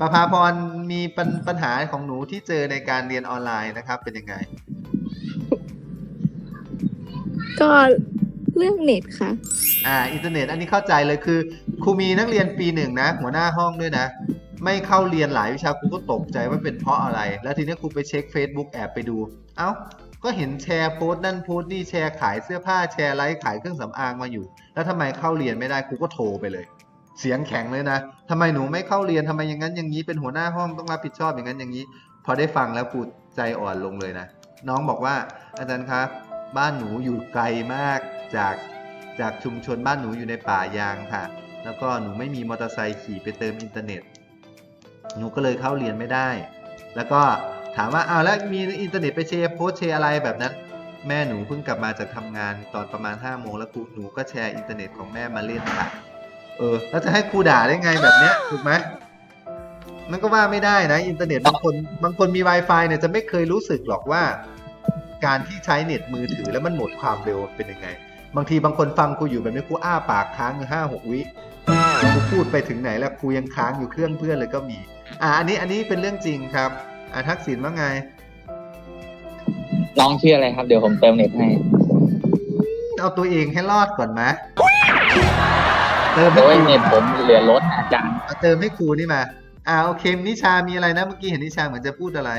ประภาพรมีปัญปัญหาของหนูที่เจอในการเรียนออนไลน์นะครับ เป็นยังไง ก็เรื่องเน็ตค่ะ อ่า อินเทอร์เน็ตอันนี้เข้าใจเลยคือครูมีนักเรียนปีหนึ่งนะ หัวหน้าห้องด้วยนะ ไม่เข้าเรียนหลายวิชาครูก็ตกใจว่าเป็นเพราะอะไร แล้วทีนี้ครูไปเช็ค Facebook แอบไปดู เอ้า ก็เห็นแชร์โพสต์นั่นโพสต์นี่แชร์ขายเสื้อผ้าแชร์ไลฟ์ขายเครื่องสำอางมาอยู่ แล้วทำไมเข้าเรียนไม่ได้ครูก็โทรไปเลย เสียงแข็งเลยนะทำไมหนูไม่เข้าเรียนทำไมอย่างนั้นอย่างนี้เป็นหัวหน้าห้องต้องรับผิดชอบอย่างนั้นอย่างนี้ พอได้ฟังแล้วครูใจอ่อนลงเลยนะ น้องบอกว่าอาจารย์ครับ บ้านหนูอยู่ไกลมากจากจากชุมชนบ้านหนูอยู่ในป่ายางค่ะ แล้วก็หนูไม่มีมอเตอร์ไซค์ขี่ไปเติมอินเทอร์เน็ต หนูก็เลยเข้าเรียนไม่ได้ แล้วก็ถามว่าอ้าวแล้วมีอินเทอร์เน็ตไปแชร์โพสต์แชร์อะไรแบบนั้น แม่หนูเพิ่งกลับมาจากทำงานตอนประมาณ5้าโมงแล้วครูหนูก็แชร์อินเทอร์เน็ตของแม่มาเล่นค่ะ เออแล้วจะให้ครูด่าได้ไงแบบเนี้ยถูกไหมมันก็ว่าไม่ได้นะ อินเทอร์เน็ตบางคนบางคนมี Wi-Fi เนี่ยจะไม่เคยรู้สึกหรอกว่า การที่ใช้เน็ตมือถือแล้วมันหมดความเร็วเป็นยังไง บางทีบางคนฟังครูอยู่แบบนี้ครูอ้าปากค้างอยู่ห้าหกวิครูพูดไปถึงไหนแล้วครูยังค้างอยู่เครื่องเพื่อนเลยก็มี อ่าอันนี้อันนี้เป็นเรื่องจริงครับอ่าทักษิณว่าไงน้องชื่ออะไรครับ เดี๋ยวผมเติมเน็ตให้ เอาตัวเองให้รอดก่อนไหม เติมให้โอ้ยครูเน็ตผมเหลือลดอาจารย์ เอาเติมให้ครูนี่มา อ่าโอเคนิชามีอะไรนะเมื่อกี้เห็นนิชาเหมือนจะพูดอะไร